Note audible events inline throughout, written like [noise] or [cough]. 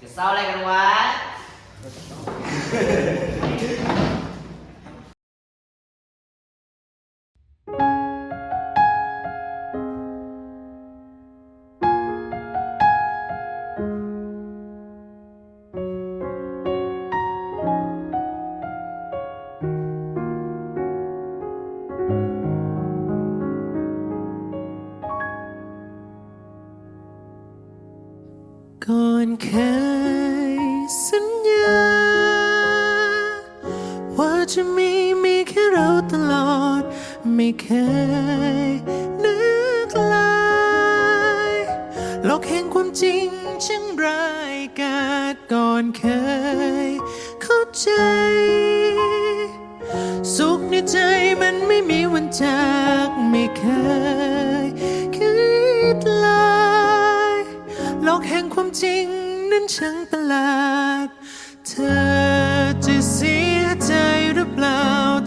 Thì sao lại gần quá [laughs] จะมีมีแค่เราตลอด ไม่เคย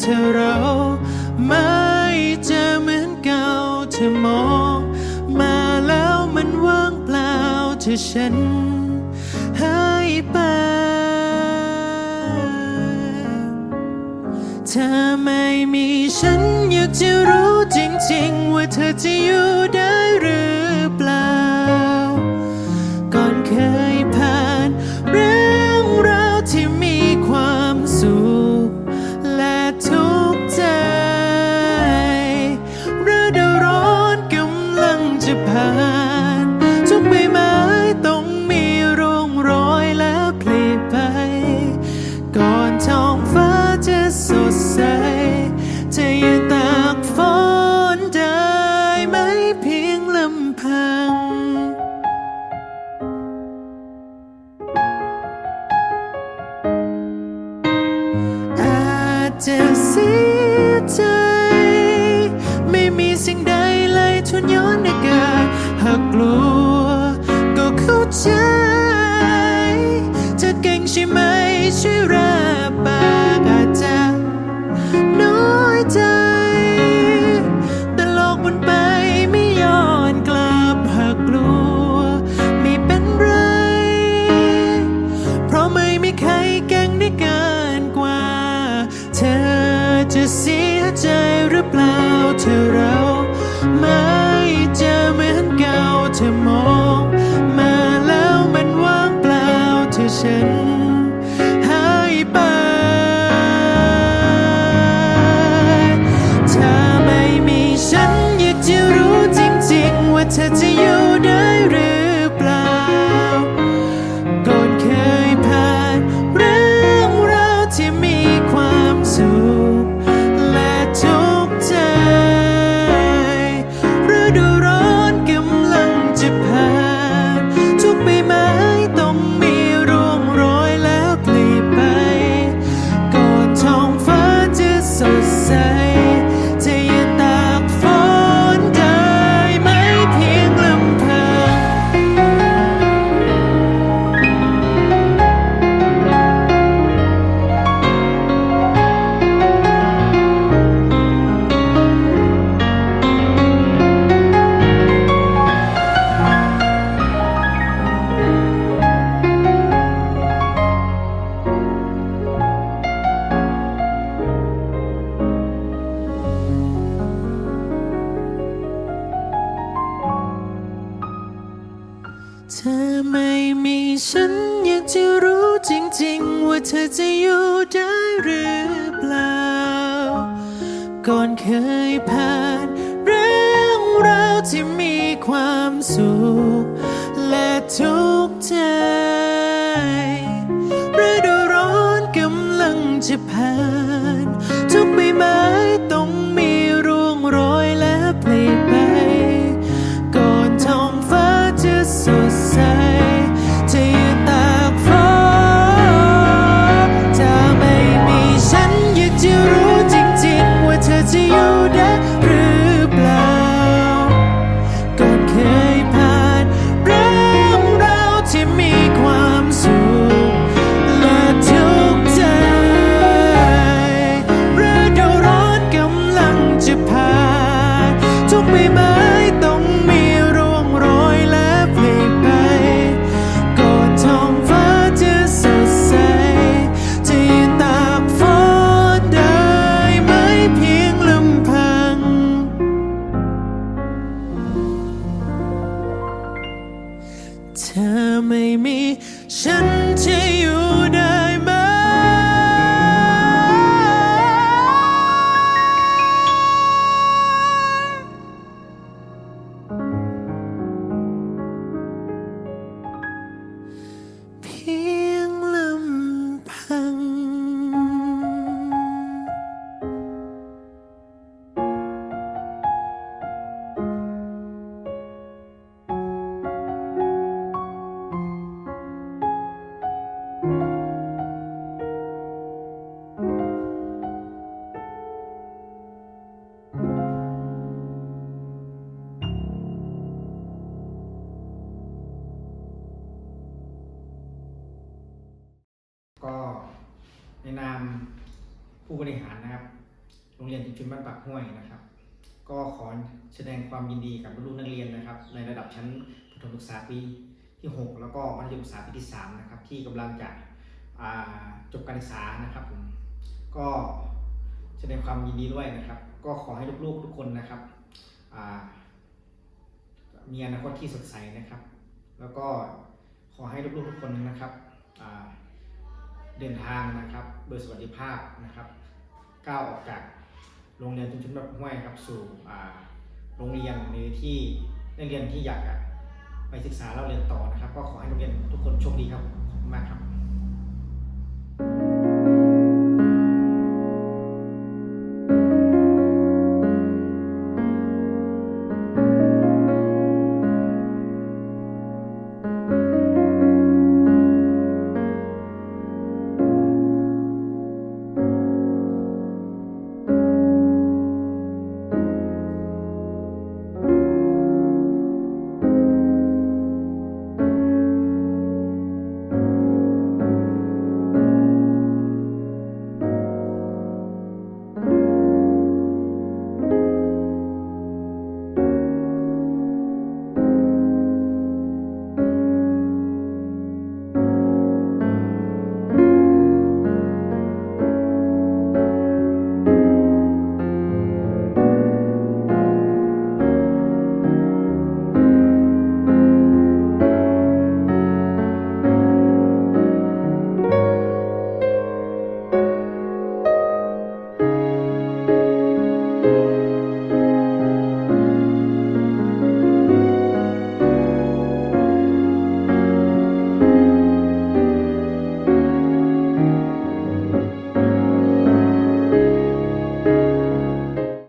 ถ้าเราไม่จะเหมือนเก่าเธอมองมาแล้วมันว่างเปล่าเธอฉันหายไปถ้าไม่มีฉันอยากจะรู้จริงๆ ว่าเธอจะอยู่ได้หรือ สิ่งใดเลยทุนย้อนในกาหากกลัว ก็เข้าใจ จะเก่งใช่ไหมช่วยรับปากอาจจะน้อยใจ แต่โลกบนไปไม่ย้อนกลับหากกลัว ไม่เป็นไร เพราะไม่มีใครเก่งได้เกินกว่า เธอจะเสียใจหรือเปล่าเธอรัก My อยู่ได้หรือเปล่า ก่อนเคยผ่านเรื่องราวที่มีความสุข และทุกข์ใจฤดูร้อนกำลังจะผ่าน ผู้บริหารนะครับ โรงเรียนชุมชนบ้านปากห้วยนะครับ ก็ขอแสดงความยินดีกับลูกนักเรียนนะครับ ในระดับชั้นประถมศึกษาปีที่ 6 แล้วก็มัธยมศึกษาปีที่3นะครับที่กำลังจะจบการศึกษานะครับผมก็แสดงความยินดีด้วยนะครับ ก็ขอให้ลูกๆทุกคนนะครับมีอนาคตที่สดใสนะครับ แล้วก็ขอให้ลูกๆทุกคนนะครับเดินทางนะครับ โดยสวัสดิภาพนะครับ ก้าวออกจากโรงเรียนชุมชนแบบห้วยครับสู่โรงเรียนในที่นักเรียนที่อยากไปศึกษาเล่าเรียนต่อนะครับ ก็ขอให้นักเรียนทุกคนโชคดีครับมากครับ